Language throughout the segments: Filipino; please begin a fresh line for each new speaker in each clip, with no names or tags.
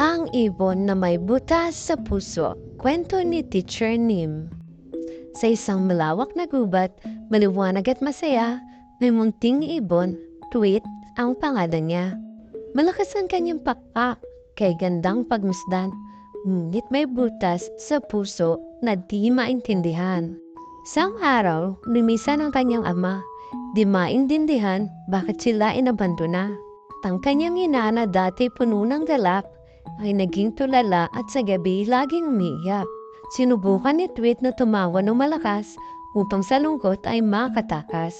Ang ibon na may butas sa puso, kwento ni Teacher Nim. Sa isang malawak na gubat, maliwanag at masaya, may munting ibon, tweet ang pangalan niya. Malakas ang kanyang pakpak, kay gandang pagmasdan, ngunit may butas sa puso na di maintindihan. Sang araw, lumisan ang kanyang ama, di maintindihan bakit sila inabandona. Ang kanyang ina na dati puno ng galak ay naging tulala at sa gabi laging umiiyak. Sinubukan ni Tweet na tumawa ng malakas upang sa lungkot ay makatakas.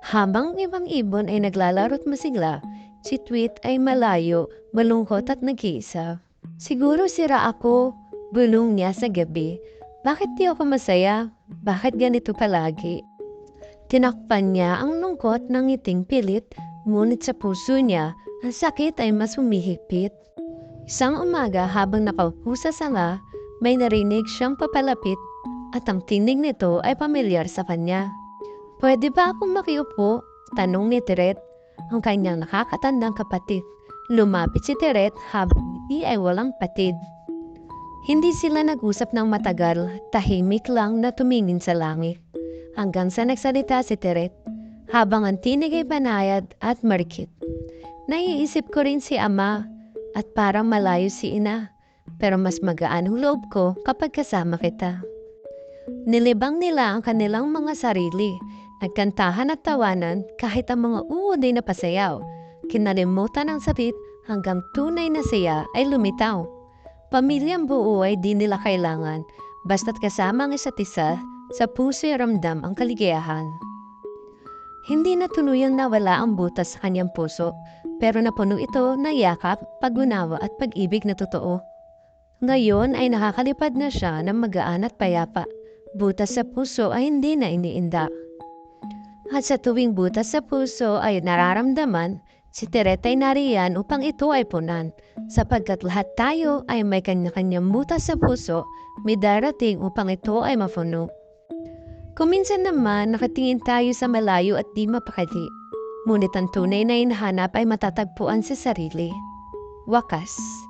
Habang ibang ibon ay naglalaro at masigla, si Tweet ay malayo, malungkot at nag-iisa. Siguro sira ako, bulong niya sa gabi. Bakit di ako masaya? Bakit ganito palagi? Tinakpan niya ang lungkot ng ngiting pilit, ngunit sa puso niya, ang sakit ay mas humihigpit. Isang umaga habang nakaupo sa sanga, may narinig siyang papalapit at ang tinig nito ay pamilyar sa kanya. Pwede ba akong makiupo? Tanong ni Teret, ang kanyang nakakatandang kapatid. Lumapit si Teret habang hindi ay walang patid. Hindi sila nag-usap ng matagal, tahimik lang na tumingin sa langit. Hanggang sa nagsalita si Teret, habang ang tinig ay banayad at marikit. Naiisip ko rin si ama at parang malayo si ina, pero mas magaan ang loob ko kapag kasama kita. Nilibang nila ang kanilang mga sarili, nagkantahan at tawanan kahit ang mga uod ay napasayaw. Kinalimutan ang sakit hanggang tunay na siya ay lumitaw. Pamilyang buo ay di nila kailangan, basta't kasama ang isa't isa, sa puso ramdam ang kaligayahan. Hindi na tuluyang nawala ang butas sa kanyang puso, pero napuno ito ng yakap, pag-unawa at pag-ibig na totoo. Ngayon ay nakakalipad na siya ng magaan at payapa. Butas sa puso ay hindi na iniinda. At sa tuwing butas sa puso ay nararamdaman, si Teret ay nariyan upang ito ay punan. Sapagkat lahat tayo ay may kanya-kanyang butas sa puso, may darating upang ito ay mapuno. Kuminsan naman nakatingin tayo sa malayo at di mapakali. Ngunit ang tunay na hinahanap ay matatagpuan sa sarili. Wakas.